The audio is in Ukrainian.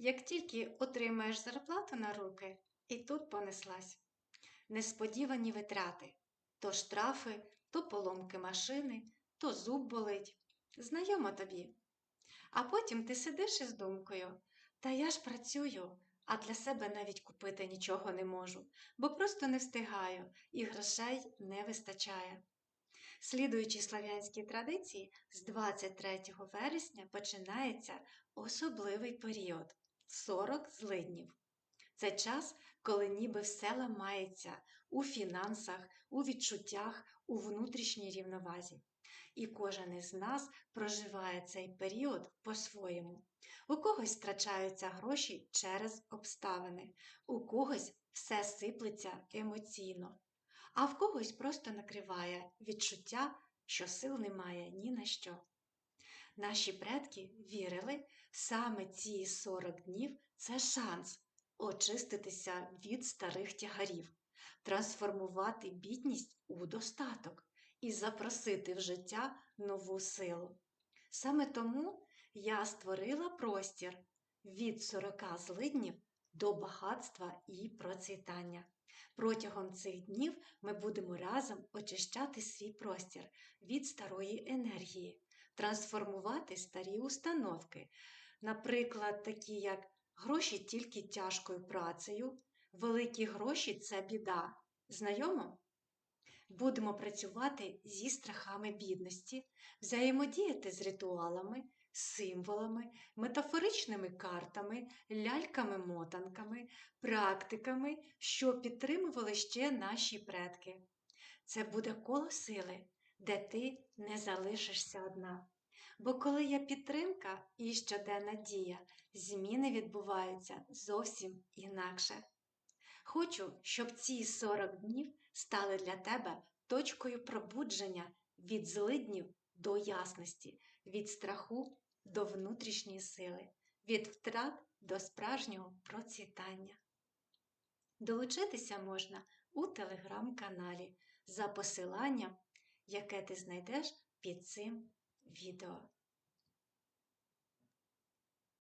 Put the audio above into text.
Як тільки отримаєш зарплату на руки, і тут понеслась. Несподівані витрати то штрафи, то поломки машини, то зуб болить. Знайомо тобі. А потім ти сидиш із думкою, та я ж працюю, а для себе навіть купити нічого не можу, бо просто не встигаю і грошей не вистачає. Слідуючи слав'янській традиції, з 23 вересня починається особливий період 40 злиднів. Це час, коли ніби все ламається у фінансах, у відчуттях, у внутрішній рівновазі. І кожен із нас проживає цей період по-своєму. У когось втрачаються гроші через обставини, у когось все сиплеться емоційно, а в когось просто накриває відчуття, що сил немає ні на що. Наші предки вірили, саме ці 40 днів це шанс очиститися від старих тягарів, трансформувати бідність у достаток і запросити в життя нову силу. Саме тому я створила простір від 40 злиднів до багатства і процвітання. Протягом цих днів ми будемо разом очищати свій простір від старої енергії, трансформувати старі установки, наприклад, такі як гроші тільки тяжкою працею, великі гроші це біда. Знайомо? Будемо працювати зі страхами бідності, взаємодіяти з ритуалами, символами, метафоричними картами, ляльками-мотанками, практиками, що підтримували ще наші предки. Це буде коло сили, де ти не залишишся одна. Бо коли є підтримка і щоденна дія, зміни відбуваються зовсім інакше. Хочу, щоб ці 40 днів стали для тебе точкою пробудження від злиднів до ясності, від страху до внутрішньої сили, від втрат до справжнього процвітання. Долучитися можна у телеграм-каналі за посиланням, яке ти знайдеш під цим відео.